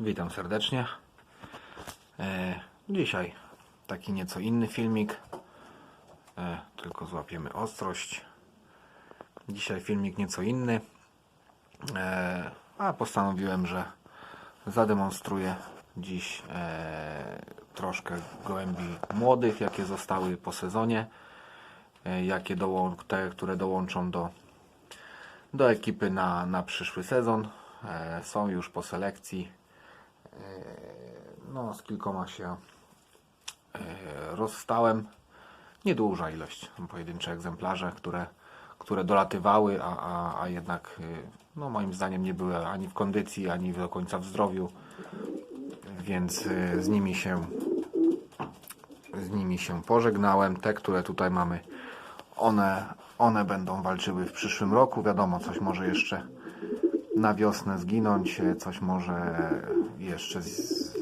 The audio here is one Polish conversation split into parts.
Witam serdecznie. E, dzisiaj taki nieco inny filmik. E, tylko złapiemy ostrość. Dzisiaj filmik nieco inny. E, a postanowiłem, że zademonstruję dziś troszkę gołębi młodych, jakie zostały po sezonie. Jakie dołą- te, które dołączą do, do ekipy na, na przyszły sezon. Są już po selekcji. E, no, z kilkoma się e, rozstałem. Nieduża ilość, pojedyncze egzemplarze, które, które dolatywały, a, a, a jednak e, no, moim zdaniem nie były ani w kondycji, ani do końca w zdrowiu. Więc z nimi się z nimi się pożegnałem. Te, które tutaj mamy, one, one będą walczyły w przyszłym roku. Wiadomo, coś może jeszcze na wiosnę zginąć, coś może jeszcze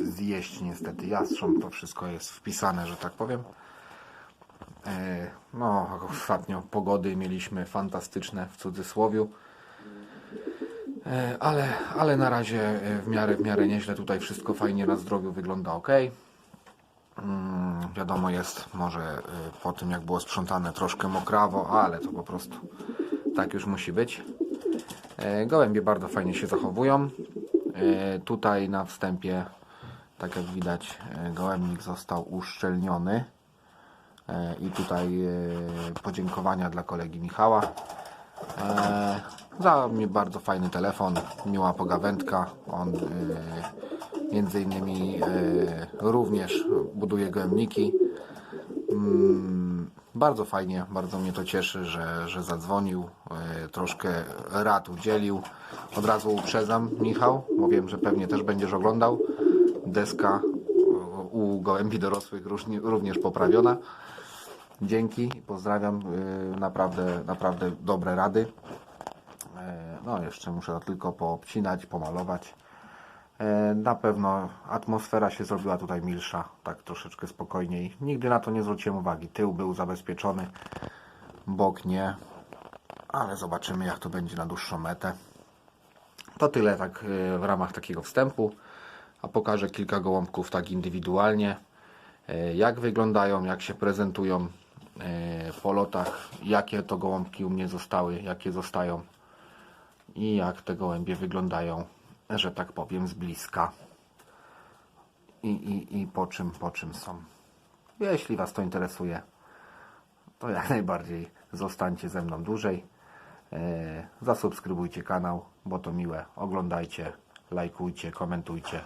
zjeść niestety jastrząb. To wszystko jest wpisane, że tak powiem. E, No, ostatnio pogody mieliśmy fantastyczne w cudzysłowiu. E, Ale, ale na razie e, w miarę, w miarę nieźle tutaj wszystko fajnie na zdrowiu wygląda ok. Mm, wiadomo jest, może po tym jak było sprzątane troszkę mokrawo, ale to po prostu tak już musi być. Gołębie bardzo fajnie się zachowują. E, Tutaj na wstępie, tak jak widać, e, gołębnik został uszczelniony. E, I tutaj podziękowania dla kolegi Michała. Za mnie bardzo fajny telefon, miła pogawędka. On między innymi również buduje gołębniki. Bardzo fajnie, bardzo mnie to cieszy, że, że zadzwonił, e, troszkę rad udzielił. Od razu uprzedzam, Michał, bo wiem, że pewnie też będziesz oglądał. Deska e, u gołębi dorosłych również poprawiona. Dzięki, pozdrawiam. e, Naprawdę, naprawdę dobre rady. No, jeszcze muszę tylko poobcinać, pomalować. E, Na pewno atmosfera się zrobiła tutaj milsza, tak troszeczkę spokojniej. Nigdy na to nie zwróciłem uwagi. Tył był zabezpieczony, bok nie, ale zobaczymy jak to będzie na dłuższą metę. To tyle tak e, w ramach takiego wstępu, a pokażę kilka gołąbków tak indywidualnie, e, jak wyglądają, jak się prezentują po lotach, jakie to gołąbki u mnie zostały, jakie zostają i jak te gołębie wyglądają, że tak powiem, z bliska. I, i, i po, czym, po czym są. Jeśli Was to interesuje, to jak najbardziej zostańcie ze mną dłużej. E, zasubskrybujcie kanał, bo to miłe. Oglądajcie, lajkujcie, komentujcie,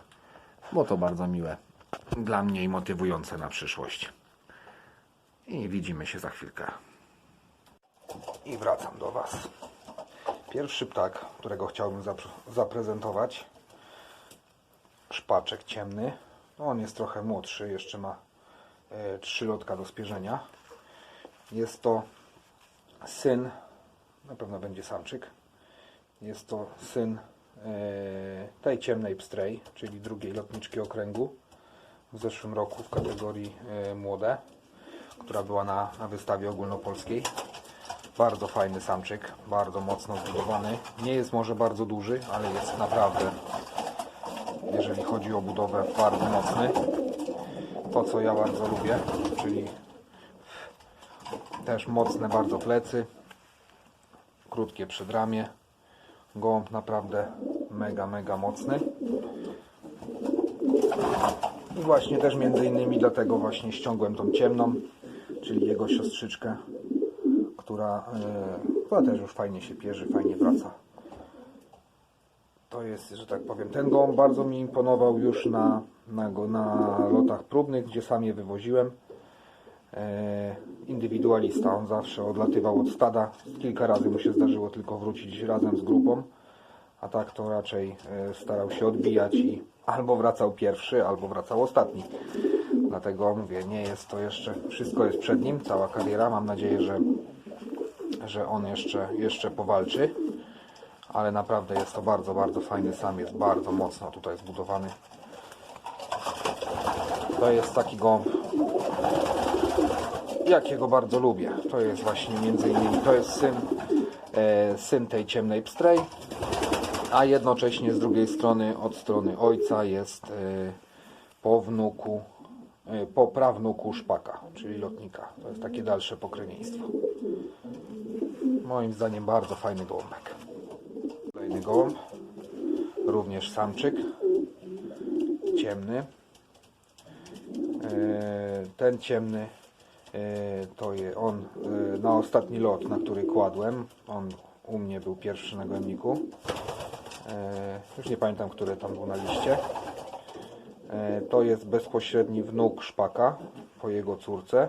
bo to bardzo miłe dla mnie i motywujące na przyszłość. I widzimy się za chwilkę. I wracam do Was. Pierwszy ptak, którego chciałbym zapr- zaprezentować, szpaczek ciemny. No, on jest trochę młodszy, jeszcze ma e, trzy lotka do spierzenia. Jest to syn, na pewno będzie samczyk. Jest to syn e, tej ciemnej pstrej, czyli drugiej lotniczki okręgu w zeszłym roku w kategorii e, młode, która była na, na wystawie ogólnopolskiej. Bardzo fajny samczyk, bardzo mocno zbudowany. Nie jest może bardzo duży, ale jest naprawdę, jeżeli chodzi o budowę, bardzo mocny. To, co ja bardzo lubię, czyli też mocne bardzo plecy, krótkie przedramię. Gołąb naprawdę mega, mega mocny. I właśnie też między innymi dlatego właśnie ściągłem tą ciemną, czyli jego siostrzyczkę która, e, która też już fajnie się pierzy, fajnie wraca. To jest, że tak powiem, ten gołąb bardzo mi imponował już na, na, na lotach próbnych, gdzie sam je wywoziłem. E, indywidualista, on zawsze odlatywał od stada. Kilka razy mu się zdarzyło tylko wrócić razem z grupą, a tak to raczej e, starał się odbijać i albo wracał pierwszy, albo wracał ostatni. Dlatego mówię, nie jest to jeszcze, wszystko jest przed nim, cała kariera. Mam nadzieję, że że on jeszcze, jeszcze powalczy. Ale naprawdę jest to bardzo, bardzo fajny sam, jest bardzo mocno tutaj zbudowany. To jest taki gołąb, jakiego bardzo lubię. To jest właśnie między innymi, to jest syn, e, syn tej ciemnej pstrej. a jednocześnie z drugiej strony, od strony ojca jest e, po wnuku, e, po prawnuku szpaka, czyli lotnika. To jest takie dalsze pokrewieństwo. Moim zdaniem bardzo fajny gołąbek. Kolejny gołąb, również samczyk, ciemny. E, Ten ciemny e, to je on e, na ostatni lot, na który kładłem. On u mnie był pierwszy na gołębniku. E, Już nie pamiętam, który tam był na liście. E, To jest bezpośredni wnuk szpaka po jego córce.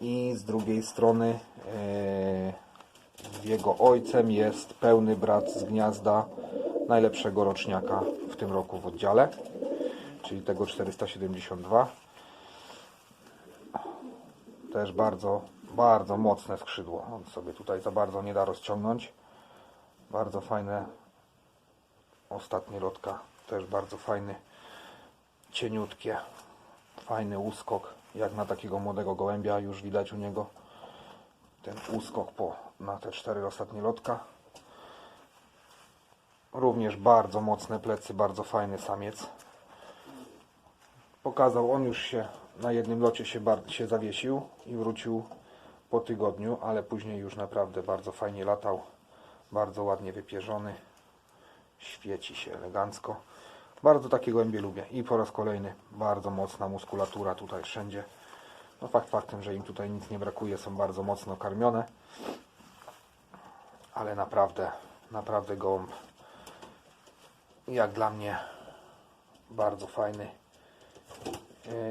I z drugiej strony e, jego ojcem jest pełny brat z gniazda najlepszego roczniaka w tym roku w oddziale, czyli tego 472. Też bardzo, bardzo mocne skrzydło. On sobie tutaj za bardzo nie da rozciągnąć. Bardzo fajne ostatnie lotka. Też bardzo fajny, cieniutkie, fajny uskok. Jak na takiego młodego gołębia już widać u niego ten uskok po, na te cztery ostatnie lotka. Również bardzo mocne plecy, bardzo fajny samiec. Pokazał, on już się na jednym locie się, się zawiesił i wrócił po tygodniu, ale później już naprawdę bardzo fajnie latał. Bardzo ładnie wypierzony. Świeci się elegancko. Bardzo takie gołębie lubię. I po raz kolejny bardzo mocna muskulatura tutaj wszędzie. No fakt faktem, że im tutaj nic nie brakuje, są bardzo mocno karmione. Ale naprawdę, naprawdę gołąb jak dla mnie bardzo fajny.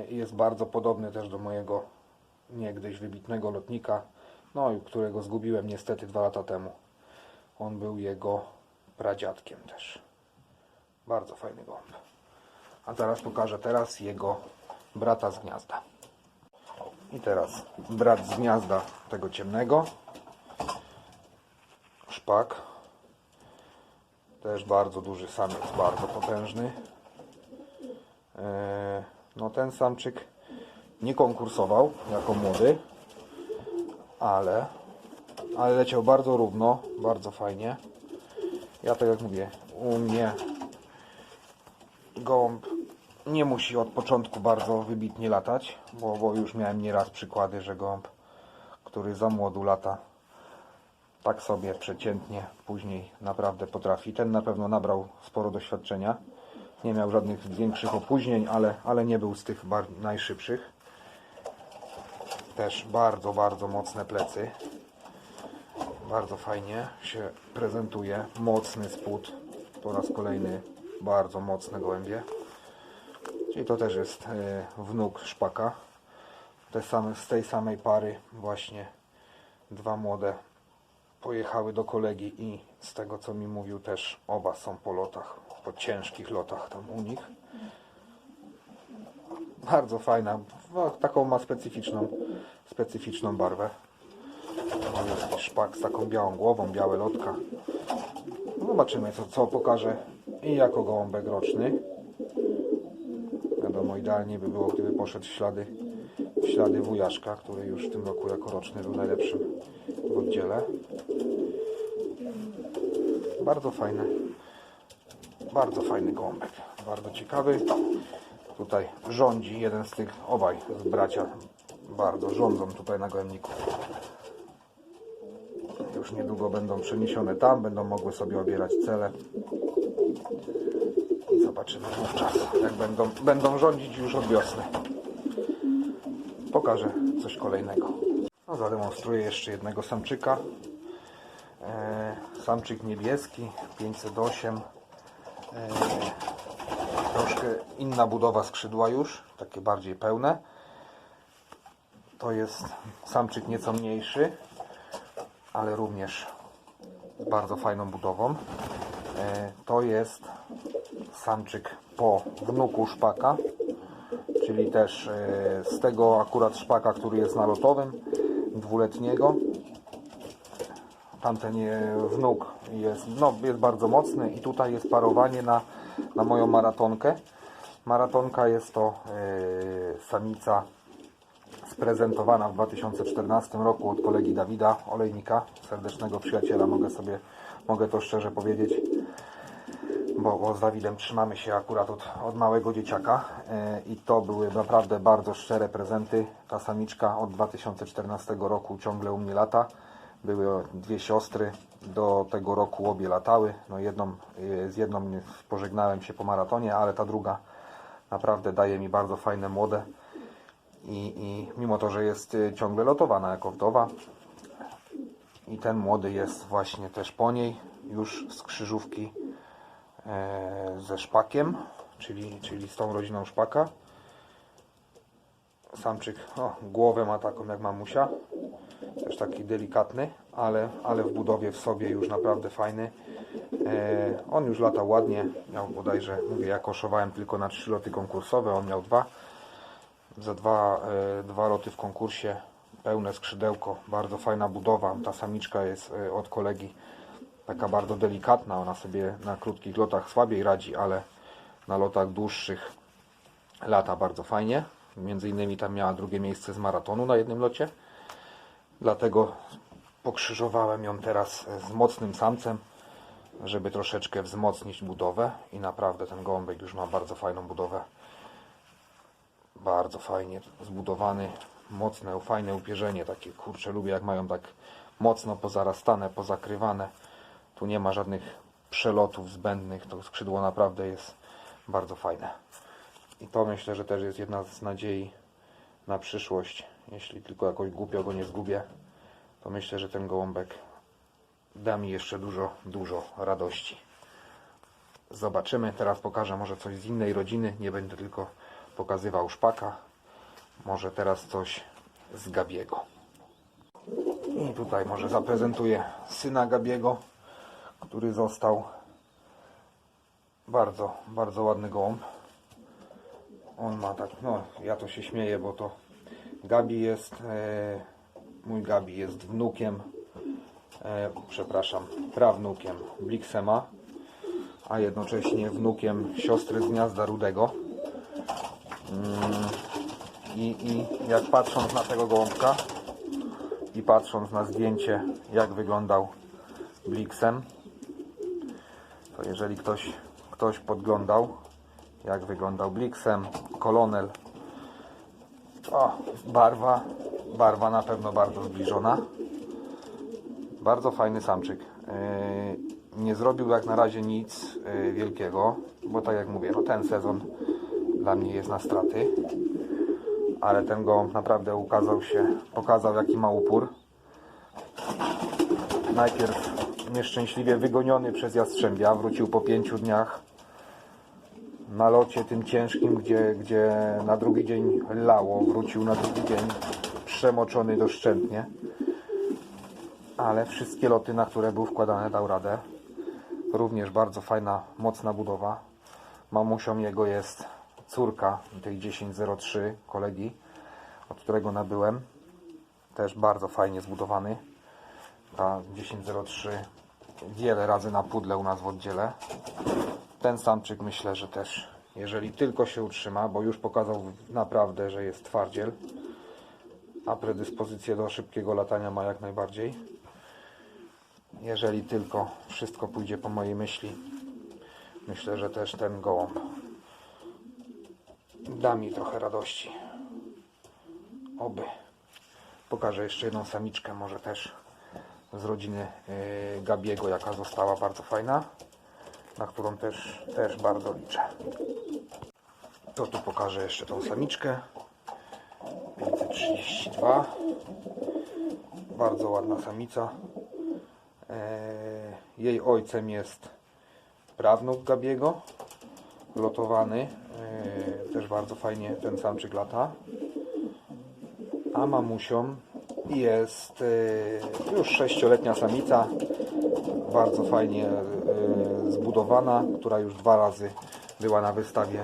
I Jest bardzo podobny też do mojego niegdyś wybitnego lotnika, no i którego zgubiłem niestety dwa lata temu. On był jego pradziadkiem też. Bardzo fajny gołąb. A zaraz pokażę teraz jego brata z gniazda. I teraz brat z gniazda tego ciemnego. Szpak. Też bardzo duży samiec, bardzo potężny. Eee, No ten samczyk nie konkursował jako młody, ale, ale leciał bardzo równo, bardzo fajnie. Ja tak jak mówię, u mnie gołąb nie musi od początku bardzo wybitnie latać, bo, bo już miałem nieraz przykłady, że gołąb, który za młodu lata, tak sobie przeciętnie później naprawdę potrafi. Ten na pewno nabrał sporo doświadczenia. Nie miał żadnych większych opóźnień, ale, ale nie był z tych najszybszych. Też bardzo, bardzo mocne plecy. Bardzo fajnie się prezentuje. Mocny spód. Po raz kolejny bardzo mocne gołębie. Czyli to też jest e, wnuk szpaka. Te same, z tej samej pary właśnie dwa młode pojechały do kolegi i z tego co mi mówił też oba są po lotach, po ciężkich lotach tam u nich. Bardzo fajna, no, taką ma specyficzną, specyficzną barwę. Szpak z taką białą głową, białe lotka. Zobaczymy co, co pokaże i jako gołąbek roczny. Wiadomo, idealnie by było, gdyby poszedł w ślady, w ślady wujaszka, który już w tym roku jako roczny był najlepszym w oddziele. Bardzo fajny, bardzo fajny gołąbek, bardzo ciekawy. Tutaj rządzi jeden z tych, obaj z bracia bardzo rządzą tutaj na gołębniku. Już niedługo będą przeniesione tam, będą mogły sobie obierać cele. Zobaczymy wówczas, jak będą, będą rządzić już od wiosny. Pokażę coś kolejnego. No, zademonstruję jeszcze jednego samczyka. E, samczyk niebieski 508. E, troszkę inna budowa skrzydła już, takie bardziej pełne. To jest samczyk nieco mniejszy, ale również z bardzo fajną budową. E, To jest samczyk po wnuku szpaka, czyli też e, z tego akurat szpaka, który jest nalotowym, dwuletniego. Tamten e, wnuk jest, no, jest bardzo mocny i tutaj jest parowanie na, na moją maratonkę. Maratonka jest to samica sprezentowana w 2014 roku od kolegi Dawida Olejnika, serdecznego przyjaciela. Mogę sobie Mogę to szczerze powiedzieć bo, bo z Dawidem trzymamy się akurat od, od małego dzieciaka e, i to były naprawdę bardzo szczere prezenty. Ta samiczka od 2014 roku ciągle u mnie lata. Były dwie siostry, do tego roku obie latały. No jedną, e, z jedną pożegnałem się po maratonie, ale ta druga naprawdę daje mi bardzo fajne młode. I, i mimo to, że jest e, ciągle lotowana jako wdowa, i ten młody jest właśnie też po niej, już z krzyżówki ze szpakiem, czyli, czyli z tą rodziną szpaka. Samczyk, o, głowę ma taką jak mamusia, też taki delikatny, ale, ale w budowie w sobie już naprawdę fajny. E, on już lata ładnie, miał bodajże, mówię, ja koszowałem tylko na trzy loty konkursowe, on miał dwa. Za dwa, e, dwa loty w konkursie, pełne skrzydełko, bardzo fajna budowa. Ta samiczka jest e, od kolegi taka bardzo delikatna, ona sobie na krótkich lotach słabiej radzi, ale na lotach dłuższych lata bardzo fajnie. Między innymi tam miała drugie miejsce z maratonu na jednym locie. Dlatego pokrzyżowałem ją teraz z mocnym samcem, żeby troszeczkę wzmocnić budowę i naprawdę ten gołąbek już ma bardzo fajną budowę. Bardzo fajnie zbudowany, mocne, fajne upierzenie, takie kurcze lubię jak mają tak mocno pozarastane, pozakrywane. Tu nie ma żadnych przelotów zbędnych, to skrzydło naprawdę jest bardzo fajne. I to myślę, że też jest jedna z nadziei na przyszłość. Jeśli tylko jakoś głupio go nie zgubię, to myślę, że ten gołąbek da mi jeszcze dużo, dużo radości. Zobaczymy. Teraz pokażę może coś z innej rodziny. Nie będę tylko pokazywał szpaka. Może teraz coś z Gabiego. I tutaj może zaprezentuję syna Gabiego, który został bardzo, bardzo ładny gołąb. On ma tak, no ja to się śmieję, bo to Gabi jest, e, mój Gabi jest wnukiem, e, przepraszam, prawnukiem Bliksema, a jednocześnie wnukiem siostry z gniazda Rudego. Mm, I, I jak patrząc na tego gołąbka i patrząc na zdjęcie, jak wyglądał Bliksem, to jeżeli ktoś, ktoś podglądał, jak wyglądał Bliksem, kolonel, o, barwa, barwa na pewno bardzo zbliżona. Bardzo fajny samczyk. Yy, Nie zrobił jak na razie nic yy, wielkiego, bo tak jak mówię, no ten sezon dla mnie jest na straty. Ale ten gołąb naprawdę ukazał się, pokazał jaki ma upór. Najpierw nieszczęśliwie wygoniony przez Jastrzębia, wrócił po pięciu dniach na locie tym ciężkim, gdzie, gdzie na drugi dzień lało, wrócił na drugi dzień przemoczony doszczętnie. Ale wszystkie loty, na które był wkładany, dał radę. Również bardzo fajna, mocna budowa. Mamusią jego jest córka tej 1003 kolegi, od którego nabyłem. Też bardzo fajnie zbudowany. Ta 1003 wiele razy na pudle u nas w oddziale. Ten samczyk myślę, że też, jeżeli tylko się utrzyma, bo już pokazał naprawdę, że jest twardziel, a predyspozycję do szybkiego latania ma jak najbardziej. Jeżeli tylko wszystko pójdzie po mojej myśli, myślę, że też ten gołąb da mi trochę radości. Oby. Pokażę jeszcze jedną samiczkę, może też z rodziny yy, Gabiego, jaka została bardzo fajna, na którą też, też bardzo liczę. To tu pokażę jeszcze tą samiczkę. 532. Bardzo ładna samica. Yy, jej ojcem jest prawnuk Gabiego, lotowany. Yy, też bardzo fajnie ten samczyk lata. A mamusią jest y, już sześcioletnia samica, bardzo fajnie y, zbudowana, która już dwa razy była na wystawie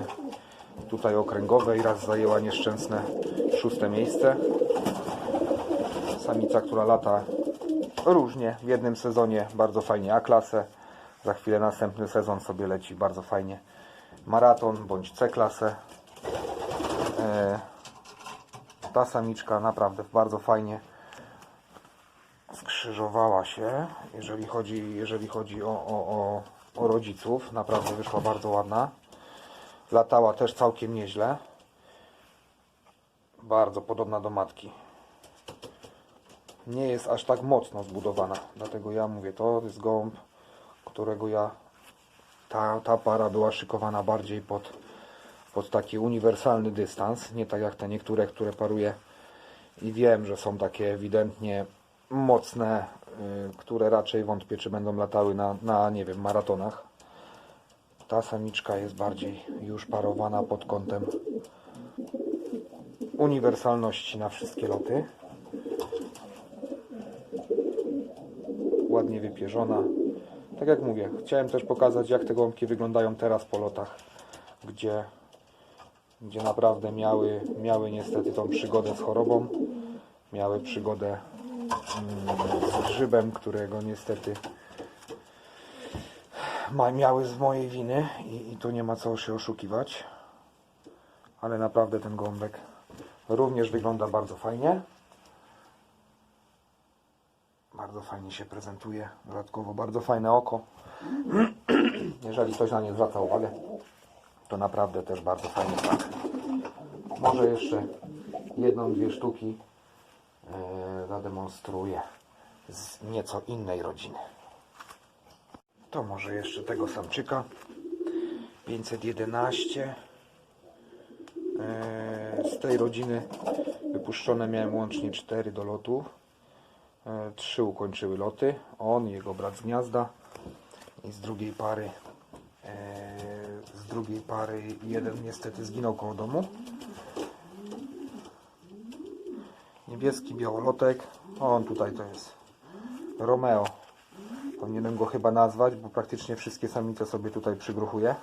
tutaj okręgowej, raz zajęła nieszczęsne szóste miejsce. Samica, która lata różnie, w jednym sezonie bardzo fajnie A-klasę, za chwilę następny sezon sobie leci bardzo fajnie maraton bądź C-klasę. E, ta samiczka naprawdę bardzo fajnie skrzyżowała się, jeżeli chodzi, jeżeli chodzi o, o, o, o rodziców. Naprawdę wyszła bardzo ładna. Latała też całkiem nieźle. Bardzo podobna do matki. Nie jest aż tak mocno zbudowana. Dlatego ja mówię, to jest gołąb, którego ja. Ta, ta para była szykowana bardziej pod, pod taki uniwersalny dystans. Nie tak jak te niektóre, które paruje i wiem, że są takie ewidentnie mocne, y, które raczej wątpię, czy będą latały na, na nie wiem, maratonach. Ta samiczka jest bardziej już parowana pod kątem uniwersalności na wszystkie loty. Ładnie wypierzona. Tak jak mówię, chciałem też pokazać, jak te gołąbki wyglądają teraz po lotach, gdzie gdzie naprawdę miały, miały niestety tą przygodę z chorobą, miały przygodę mm, z grzybem, którego niestety miały z mojej winy i, i tu nie ma co się oszukiwać. Ale naprawdę ten gąbek również wygląda bardzo fajnie. Bardzo fajnie się prezentuje. Dodatkowo bardzo fajne oko. Jeżeli ktoś na nie zwraca uwagę, to naprawdę też bardzo fajny znak. Może jeszcze jedną, dwie sztuki e, zademonstruję z nieco innej rodziny. To może jeszcze tego samczyka. 511. E, z tej rodziny wypuszczone miałem łącznie 4 do lotu. E, Trzy ukończyły loty. On, jego brat z gniazda i z drugiej pary e, drugiej pary jeden niestety zginął koło domu. Niebieski białolotek. On tutaj to jest Romeo. Powinienem go chyba nazwać, bo praktycznie wszystkie samice sobie tutaj przygruchuje.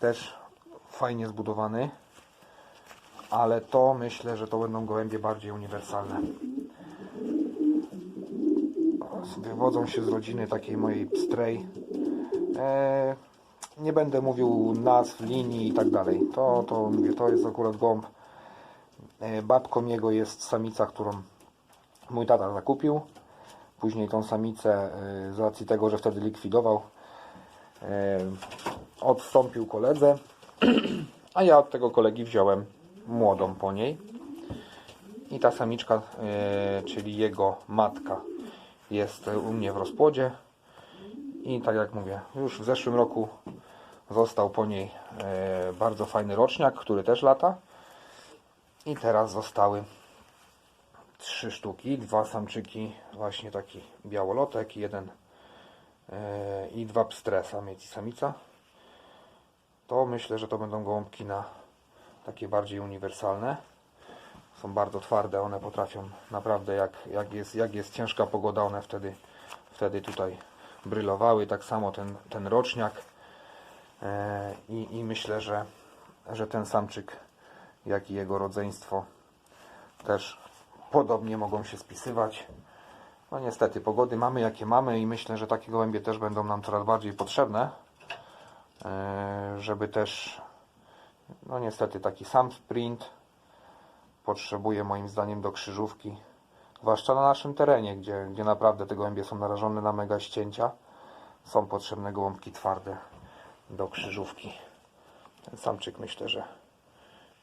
Też fajnie zbudowany. Ale to myślę, że to będą gołębie bardziej uniwersalne. Wywodzą się z rodziny takiej mojej pstrej. Eee, nie będę mówił nazw, linii i tak dalej. To, to mówię, to jest akurat gołąb. E, Babką jego jest samica, którą mój tata zakupił. Później tą samicę e, z racji tego, że wtedy likwidował, e, odstąpił koledze, a ja od tego kolegi wziąłem młodą po niej. I ta samiczka, czyli jego matka, jest u mnie w rozpłodzie. I tak jak mówię, już w zeszłym roku został po niej e, bardzo fajny roczniak, który też lata. I teraz zostały trzy sztuki, dwa samczyki, właśnie taki białolotek, jeden e, i dwa pstre, samiec i samica. To myślę, że to będą gołąbki na takie bardziej uniwersalne. Są bardzo twarde, one potrafią naprawdę, jak, jak, jest, jak jest ciężka pogoda, one wtedy, wtedy tutaj brylowały. Tak samo ten, ten roczniak. E, I, I myślę, że, że ten samczyk, jak i jego rodzeństwo też podobnie mogą się spisywać. No niestety, pogody mamy jakie mamy i myślę, że takie gołębie też będą nam coraz bardziej potrzebne, e, żeby też, no niestety taki sam sprint potrzebuje moim zdaniem do krzyżówki, zwłaszcza na naszym terenie, gdzie, gdzie naprawdę te gołębie są narażone na mega ścięcia. Są potrzebne gołąbki twarde do krzyżówki. Ten samczyk myślę, że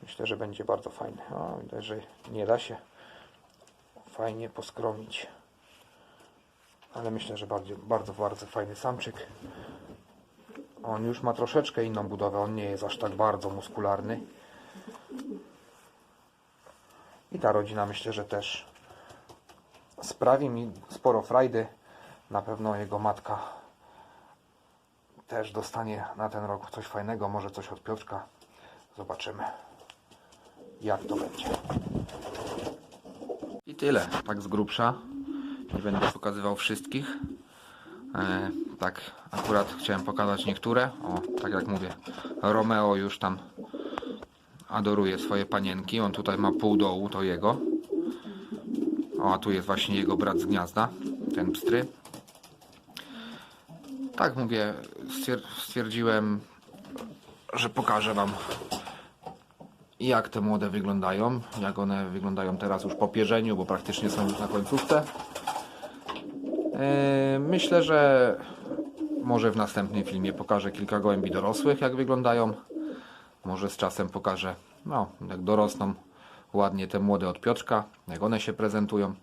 myślę, że będzie bardzo fajny. O, widać, że nie da się fajnie poskromić. Ale myślę, że bardzo, bardzo, bardzo fajny samczyk. On już ma troszeczkę inną budowę. On nie jest aż tak bardzo muskularny. I ta rodzina myślę, że też sprawi mi sporo frajdy. Na pewno jego matka też dostanie na ten rok coś fajnego, może coś od Piotrka. Zobaczymy, jak to będzie. I tyle, tak z grubsza. Nie będę pokazywał wszystkich. E, tak, akurat chciałem pokazać niektóre. O, tak jak mówię, Romeo już tam adoruje swoje panienki. On tutaj ma pół dołu, to jego. O, a tu jest właśnie jego brat z gniazda, ten pstry. Tak mówię, stwierdziłem, że pokażę Wam jak te młode wyglądają, jak one wyglądają teraz już po pierzeniu, bo praktycznie są już na końcówce. Yy, Myślę, że może w następnym filmie pokażę kilka gołębi dorosłych, jak wyglądają. Może z czasem pokażę, no, jak dorosną ładnie te młode od Piotrka, jak one się prezentują.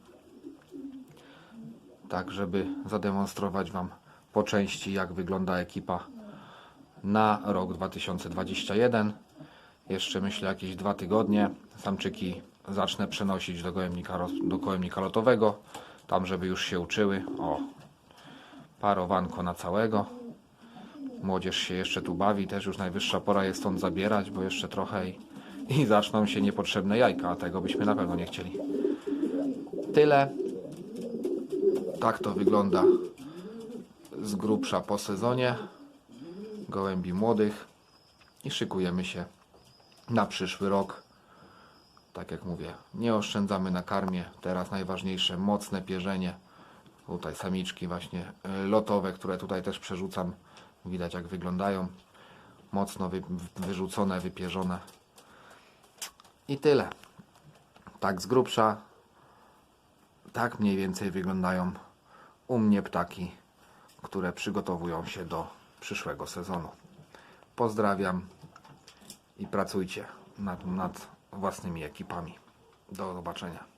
Tak, żeby zademonstrować Wam po części, jak wygląda ekipa na rok 2021. Jeszcze myślę jakieś dwa tygodnie. Samczyki zacznę przenosić do gołębnika, roz- do gołębnika lotowego. Tam, żeby już się uczyły. O, parowanko na całego. Młodzież się jeszcze tu bawi, też już najwyższa pora jest stąd zabierać, bo jeszcze trochę i, i zaczną się niepotrzebne jajka, a tego byśmy na pewno nie chcieli. Tyle. Tak to wygląda z grubsza po sezonie gołębi młodych i szykujemy się na przyszły rok. Tak jak mówię, nie oszczędzamy na karmie. Teraz najważniejsze mocne pierzenie. Tutaj samiczki właśnie y, lotowe, które tutaj też przerzucam. Widać jak wyglądają. Mocno wy, wyrzucone, wypierzone. I tyle. Tak z grubsza. Tak mniej więcej wyglądają u mnie ptaki, które przygotowują się do przyszłego sezonu. Pozdrawiam i pracujcie nad, nad własnymi ekipami. Do zobaczenia.